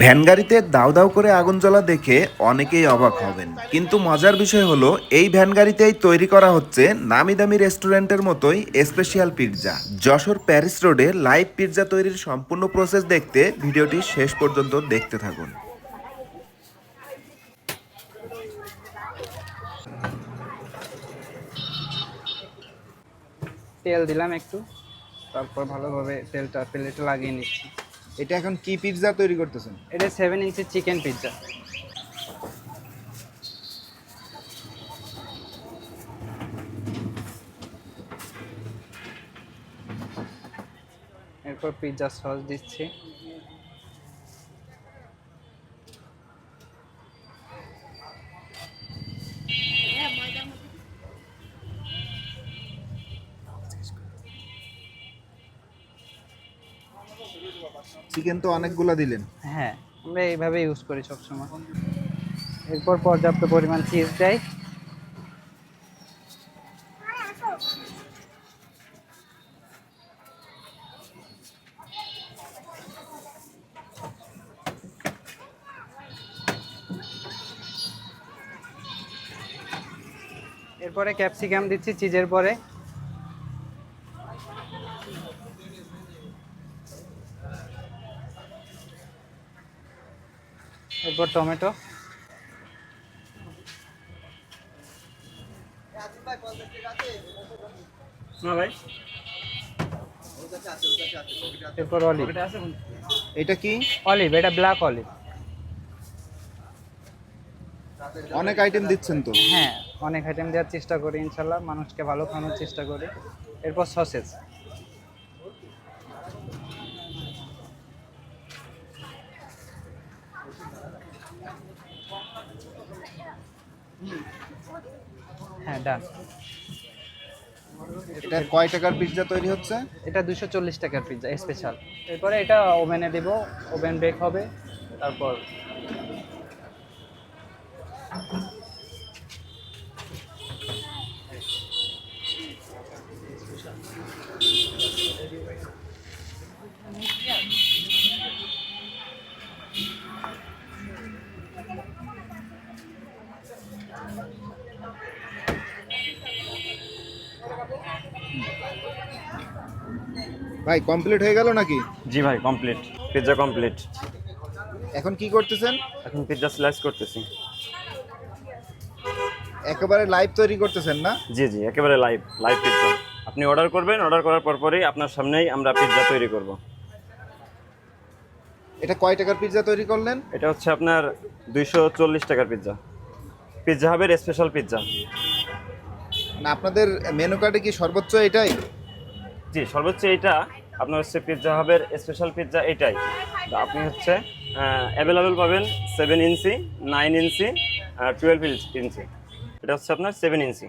Van গাড়িতে দাউ দাউ করে আগুন জ্বলা দেখে অনেকেই অবাক হবেন। কিন্তু মজার বিষয় হলো, এই ভ্যান গাড়িতেই তৈরি করা হচ্ছে নামি দামি রেস্টুরেন্টের মতোই স্পেশাল পিৎজা। যশোর প্যারিস রোডে লাইভ পিৎজা তৈরির সম্পূর্ণ প্রসেস দেখতে ভিডিওটি শেষ পর্যন্ত দেখতে থাকুন। তেল দিলাম একটু, তারপর ভালোভাবে তেলটা, প্লেটে লাগিয়ে নিচ্ছি। এটা এখন কি পিৎজা তৈরি করতেছেন? এটা সেভেন ইঞ্চি চিকেন পিৎজা এরপর পিৎজা সস দিচ্ছি। চিকেন তো অনেকগুলো দিলেন। হ্যাঁ আমরা এইভাবে ইউজ করি সবসময়। এরপর পর্যাপ্ত পরিমাণ চিজ দেয় এরপরে ক্যাপসিকাম দিচ্ছি চিজের পরে। এরপর টমেটো। এরপর অলিভ এটা কি? অলিভ এটা ব্ল্যাক অলিভ অনেক আইটেম দিচ্ছেন তো? হ্যাঁ অনেক আইটেম দেওয়ার চেষ্টা করি ইনশাল্লাহ। মানুষকে ভালো খাওয়ানোর চেষ্টা করি। এরপর সসেজ হ্যাঁ ডান এটা কয় টাকার পিৎজা তৈরি হচ্ছে? এটা দুশো চল্লিশ টাকার পিৎজা স্পেশাল এরপরে এটা ওভেনে দেব ওভেন বেক হবে তারপর ভাই কমপ্লিট হয়ে গেল নাকি? জি ভাই কমপ্লিট পিৎজা কমপ্লিট এখন কি করতেছেন? এখন পিৎজা স্লাইস করতেছি। একেবারে লাইভ তৈরি করতেছেন না? জি জি একেবারে লাইভ লাইভ পিৎজা আপনি অর্ডার করবেন অর্ডার করার পর পরেই আপনার সামনেই আমরা পিৎজা তৈরি করব। এটা কয় টাকার পিৎজা তৈরি করলেন? এটা হচ্ছে আপনার দুইশো চল্লিশ টাকার পিৎজা পিৎজা হাবের স্পেশাল পিৎজা না, আপনাদের মেনু কার্ডে কি সর্বোচ্চ এটাই? জি, সর্বোচ্চ এইটা আপনার হচ্ছে পিৎজা হাবের স্পেশাল পিৎজা এটাই। তো আপনি হচ্ছে অ্যাভেলেবেল পাবেন seven inch nine inch twelve inch এটা হচ্ছে আপনার সেভেন ইঞ্চি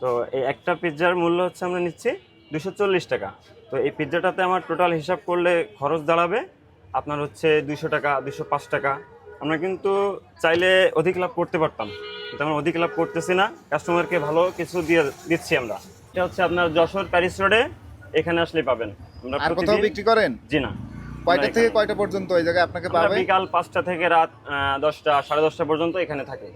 তো এই একটা পিৎজার মূল্য হচ্ছে আমরা নিচ্ছি দুশো চল্লিশ টাকা। তো এই পিৎজাটাতে আমার টোটাল হিসাব করলে খরচ দাঁড়াবে আপনার হচ্ছে দুশো টাকা দুশো পাঁচ টাকা। আমরা কিন্তু চাইলে অধিক লাভ করতে পারতাম। আমরা অধিক লাভ করতেছি না। কাস্টমারকে ভালো কিছু দিয়ে দিচ্ছি আমরা। এটা হচ্ছে আপনার যশোর প্যারিস রোডে। এখানে আসলে পাবেন। আমরা আর কোথাও বিক্রি করেন? জি না। কয়টা থেকে কয়টা পর্যন্ত জায়গায় আপনাকে পাবে? বিকাল পাঁচটা থেকে রাত দশটা সাড়ে দশটা পর্যন্ত এখানে থাকি।